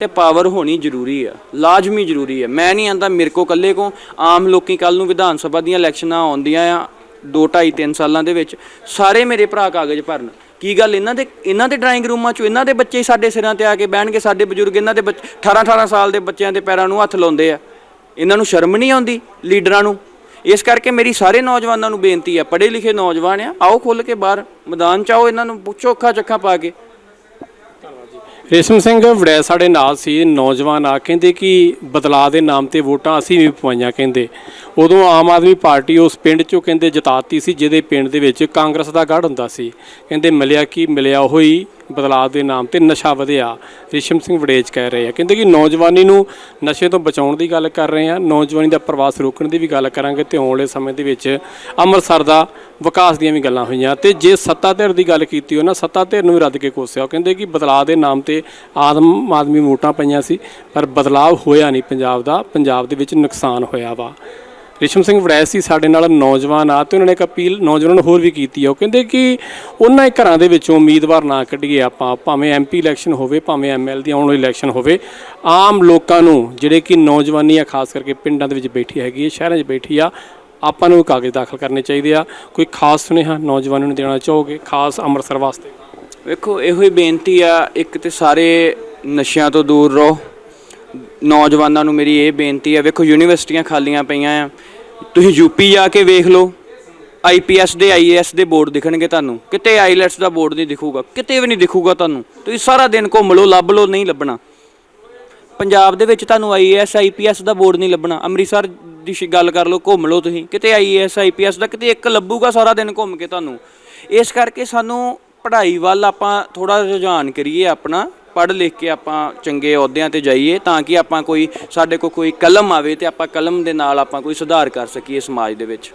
ਤੇ ਪਾਵਰ ਹੋਣੀ ਜ਼ਰੂਰੀ ਆ, ਲਾਜ਼ਮੀ ਜ਼ਰੂਰੀ ਆ। ਮੈਂ ਨਹੀਂ ਆਂਦਾ ਮੇਰੇ ਕੋ ਇਕੱਲੇ ਕੋ ਆਮ ਲੋਕੀ ਕੱਲ ਨੂੰ ਵਿਧਾਨ ਸਭਾ ਦੀਆਂ ਇਲੈਕਸ਼ਨਾਂ ਆਉਂਦੀਆਂ ਆ 2 2.5 3 ਸਾਲਾਂ ਦੇ ਵਿੱਚ, ਸਾਰੇ ਮੇਰੇ ਭਰਾ ਕਾਗਜ਼ ਭਰਨ। ਕੀ ਗੱਲ ਇਹਨਾਂ ਦੇ ਇਹਨਾਂ ਦੇ ਡਰਾਇੰਗ ਰੂਮਾਂ 'ਚ ਇਹਨਾਂ ਦੇ ਬੱਚੇ ਸਾਡੇ ਸਿਰਾਂ ਤੇ ਆ ਕੇ ਬਹਿਣਗੇ, ਸਾਡੇ ਬਜ਼ੁਰਗ ਇਹਨਾਂ ਦੇ 18 18 ਸਾਲ ਦੇ ਬੱਚਿਆਂ ਦੇ ਪੈਰਾਂ ਨੂੰ ਹੱਥ ਲਾਉਂਦੇ ਆ। ਇਹਨਾਂ ਨੂੰ ਸ਼ਰਮ ਨਹੀਂ ਆਉਂਦੀ ਲੀਡਰਾਂ ਨੂੰ? ਇਸ ਕਰਕੇ ਮੇਰੀ ਸਾਰੇ ਨੌਜਵਾਨਾਂ ਨੂੰ ਬੇਨਤੀ ਆ, ਪੜ੍ਹੇ ਲਿਖੇ ਨੌਜਵਾਨ ਆ, ਆਓ ਖੁੱਲ ਕੇ ਬਾਹਰ, ਮੈਦਾਨ 'ਚ ਆਓ ਇਹਨਾਂ ਨੂੰ, ਪੁੱਛੋ ਅੱਖਾਂ ਚੱਖਾਂ ਪਾ ਕੇ। ਰੇਸ਼ਮ ਸਿੰਘ ਵੜੈ ਸਾਡੇ ਨਾਲ ਸੀ, ਨੌਜਵਾਨ ਆ, ਕਹਿੰਦੇ ਕਿ ਬਦਲਾਅ ਦੇ ਨਾਮ ਤੇ ਵੋਟਾਂ ਅਸੀਂ ਵੀ ਪਵਾਈਆਂ ਕਹਿੰਦੇ। ਉਦੋਂ ਆਮ ਆਦਮੀ ਪਾਰਟੀ ਉਸ ਪਿੰਡ ਚੋਂ ਕਹਿੰਦੇ ਜਿਤਾਤੀ ਸੀ, ਜਿਹਦੇ ਪਿੰਡ ਦੇ ਵਿੱਚ ਕਾਂਗਰਸ ਦਾ ਗੜ ਹੁੰਦਾ ਸੀ। ਕਹਿੰਦੇ ਮਿਲਿਆ ਕੀ ਮਿਲਿਆ ਉਹੀ ਬਦਲਾਅ ਦੇ ਨਾਮ ਤੇ ਨਸ਼ਾ ਵਧਿਆ। ਰਿਸ਼ਮ ਸਿੰਘ ਵੜੇਜ ਕਹਿ ਰਹੇ ਆ। ਕਹਿੰਦੇ ਕਿ ਨੌਜਵਾਨੀ ਨੂੰ ਨਸ਼ੇ ਤੋਂ ਬਚਾਉਣ ਦੀ ਗੱਲ ਕਰ ਰਹੇ ਆ। ਨੌਜਵਾਨੀ ਦਾ ਪ੍ਰਵਾਸ ਰੋਕਣ ਦੀ ਵੀ ਗੱਲ ਕਰਾਂਗੇ ਤੇ ਆਉਣ ਵਾਲੇ ਸਮੇਂ ਦੇ ਵਿੱਚ ਅੰਮ੍ਰਿਤਸਰ ਦਾ ਵਿਕਾਸ ਦੀਆਂ ਵੀ ਗੱਲਾਂ ਹੋਈਆਂ। ਤੇ ਜੇ ਸੱਤਾ ਧਿਰ ਦੀ ਗੱਲ ਕੀਤੀ ਉਹਨਾਂ ਸੱਤਾ ਧਿਰ ਨੂੰ ਵੀ ਰੱਦ ਕੇ ਕੋਸਿਆ। ਉਹ ਕਹਿੰਦੇ ਕਿ ਬਦਲਾਅ ਦੇ ਨਾਮ ਤੇ ਆਦਮ ਆਦਮੀ ਵੋਟਾਂ ਪਈਆਂ ਸੀ, ਪਰ ਬਦਲਾਅ ਹੋਇਆ ਨਹੀਂ ਪੰਜਾਬ ਦਾ। ਪੰਜਾਬ ਦੇ ਵਿੱਚ ਨੁਕਸਾਨ ਹੋਇਆ ਵਾ। ਰਿਸ਼ਮ ਸਿੰਘ ਵੜੈਚ ਸੀ ਸਾਡੇ ਨਾਲ ਨੌਜਵਾਨ ਆ ਤੇ ਉਹਨਾਂ ਨੇ ਇੱਕ ਅਪੀਲ ਨੌਜਵਾਨਾਂ ਨੂੰ ਹੋਰ ਵੀ ਕੀਤੀ ਆ। ਉਹ ਕਹਿੰਦੇ ਕਿ ਉਹਨਾਂ ਹੀ ਘਰਾਂ ਦੇ ਵਿੱਚੋਂ ਉਮੀਦਵਾਰ ਨਾ ਕੱਢੀਏ ਆਪਾਂ, ਭਾਵੇਂ ਐਮਪੀ ਇਲੈਕਸ਼ਨ ਹੋਵੇ, ਭਾਵੇਂ ਐਮਐਲ ਦੀ ਆਉਣ ਵਾਲੀ ਇਲੈਕਸ਼ਨ ਹੋਵੇ। ਆਮ ਲੋਕਾਂ ਨੂੰ ਜਿਹੜੇ ਕਿ ਨੌਜਵਾਨੀ ਆ, ਖਾਸ ਕਰਕੇ ਪਿੰਡਾਂ ਦੇ ਵਿੱਚ ਬੈਠੀ ਹੈਗੀ ਹੈ ਸ਼ਹਿਰਾਂ 'ਚ ਬੈਠੀ ਆ, ਆਪਾਂ ਨੂੰ ਕਾਗਜ਼ ਦਾਖਲ ਕਰਨੇ ਚਾਹੀਦੇ ਆ। ਕੋਈ ਖਾਸ ਸੁਨੇਹਾ ਨੌਜਵਾਨਾਂ ਨੂੰ ਦੇਣਾ ਚਾਹੋਗੇ? ਖਾਸ ਅੰਮ੍ਰਿਤਸਰ ਵਾਸਤੇ। ਵੇਖੋ, ਇਹੋ ਹੀ ਬੇਨਤੀ ਆ, ਇੱਕ ਤੇ ਸਾਰੇ ਨਸ਼ਿਆਂ ਤੋਂ ਦੂਰ ਰਹੋ। ਨੌਜਵਾਨਾਂ ਨੂੰ ਮੇਰੀ ਇਹ ਬੇਨਤੀ ਆ ਵੇਖੋ ਯੂਨੀਵਰਸਿਟੀਆਂ ਖਾਲੀਆਂ ਪਈਆਂ ਆ। ਤੁਸੀਂ ਯੂਪੀ ਜਾ ਕੇ ਵੇਖ ਲਓ ਆਈਪੀਐਸ ਦੇ ਆਈਏਐਸ ਦੇ ਬੋਰਡ ਦਿਖਣਗੇ ਤੁਹਾਨੂੰ। ਕਿਤੇ ਆਈਲੈਟਸ ਦਾ ਬੋਰਡ ਨਹੀਂ ਦਿਖੂਗਾ, ਕਿਤੇ ਵੀ ਨਹੀਂ ਦਿਖੂਗਾ ਤੁਹਾਨੂੰ। ਤੁਸੀਂ ਸਾਰਾ ਦਿਨ ਘੁੰਮ ਲਓ, ਲੱਭ ਲਓ, ਨਹੀਂ ਲੱਭਣਾ। ਪੰਜਾਬ ਦੇ ਵਿੱਚ ਤੁਹਾਨੂੰ ਆਈਏਐਸ ਆਈਪੀਐਸ ਦਾ ਬੋਰਡ ਨਹੀਂ ਲੱਭਣਾ। ਅੰਮ੍ਰਿਤਸਰ ਦੀ ਸ਼ੀ- ਗੱਲ ਕਰ ਲਓ, ਘੁੰਮ ਲਓ ਤੁਸੀਂ। ਕਿਤੇ ਆਈਏਐਸ ਆਈਪੀਐਸ ਦਾ ਕਿਤੇ ਇੱਕ ਲੱਭੂਗਾ ਸਾਰਾ ਦਿਨ ਘੁੰਮ ਕੇ ਤੁਹਾਨੂੰ। ਇਸ ਕਰਕੇ ਸਾਨੂੰ ਪੜ੍ਹਾਈ ਵੱਲ ਆਪਾਂ ਥੋੜਾ ਰੁਝਾਨ ਕਰੀਏ ਆਪਣਾ। ਪੜ੍ਹ ਲਿਖ ਕੇ ਆਪਾਂ ਚੰਗੇ ਅਹੁਦਿਆਂ ਤੇ ਜਾਈਏ ਤਾਂ ਕਿ ਆਪਾਂ ਕੋਈ, ਸਾਡੇ ਕੋਲ ਕੋਈ ਕਲਮ ਆਵੇ ਤੇ ਆਪਾਂ ਕਲਮ ਦੇ ਨਾਲ ਆਪਾਂ ਕੋਈ ਸੁਧਾਰ ਕਰ ਸਕੀਏ ਸਮਾਜ ਦੇ ਵਿੱਚ।